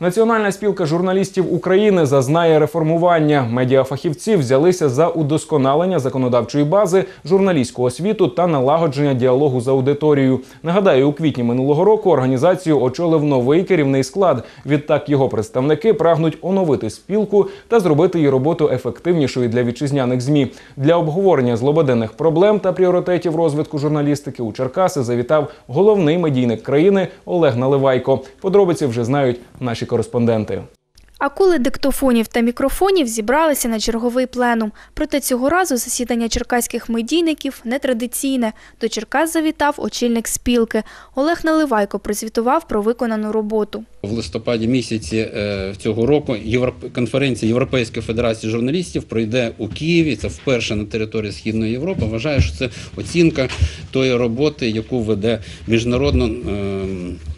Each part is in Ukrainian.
Національна спілка журналістів України зазнає реформування. Медіафахівці взялися за удосконалення законодавчої бази, журналістську освіту та налагодження діалогу з аудиторією. Нагадаю, у квітні минулого року організацію очолив новий керівний склад. Відтак його представники прагнуть оновити спілку та зробити її роботу ефективнішою для вітчизняних змі. Для обговорення злободенних проблем та пріоритетів розвитку журналістики у Черкаси завітав головний медійник країни Олег Наливайко. Подробиці вже знають наші кореспонденти. Акули диктофонів та мікрофонів зібралися на черговий пленум. Проте цього разу засідання черкаських медійників нетрадиційне. До Черкас завітав очільник спілки. Олег Наливайко прозвітував про виконану роботу. В листопаді місяці е, цього року конференція Європейської федерації журналістів пройде у Києві. Це вперше на території Східної Європи. Вважаю, що це оцінка тої роботи, яку веде міжнародно е,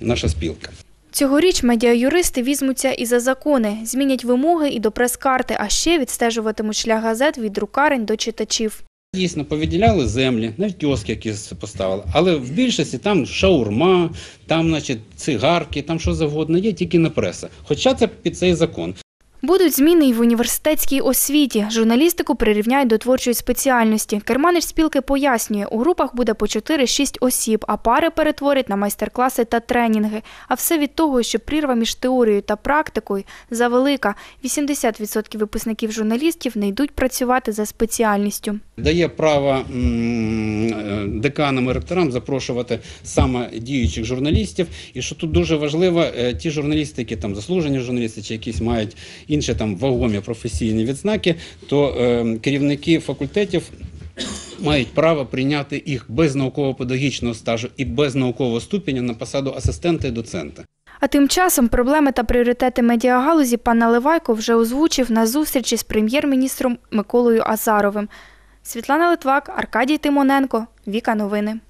наша спілка. Цьогоріч медіаюристи візьмуться і за закони, змінять вимоги і до прес-карти, а ще відстежуватимуть шлях газет від друкарень до читачів. Дійсно, повідділяли землі, навіть кіоски якісь поставили. Але в більшості там шаурма, там, значить, цигарки, там що завгодно є, тільки не преса. Хоча це під цей закон. Будуть зміни й в університетській освіті. Журналістику прирівняють до творчої спеціальності. Керманич спілки пояснює, у групах буде по 4-6 осіб, а пари перетворять на майстер-класи та тренінги. А все від того, що прірва між теорією та практикою завелика. 80% випускників журналістів не йдуть працювати за спеціальністю. Дає право е, деканам і ректорам запрошувати саме діючих журналістів. І що тут дуже важливо, е, ті журналісти, які там заслужені журналісти, чи якісь мають інші там вагомі професійні відзнаки, то е, керівники факультетів. Мають право прийняти їх без науково-педагогічного стажу і без наукового ступеня на посаду асистента і доцента. А тим часом проблеми та пріоритети медіагалузі пан Наливайко вже озвучив на зустрічі з прем'єр-міністром Миколою Азаровим. Світлана Литвак, Аркадій Тимоненко, Віка Новини.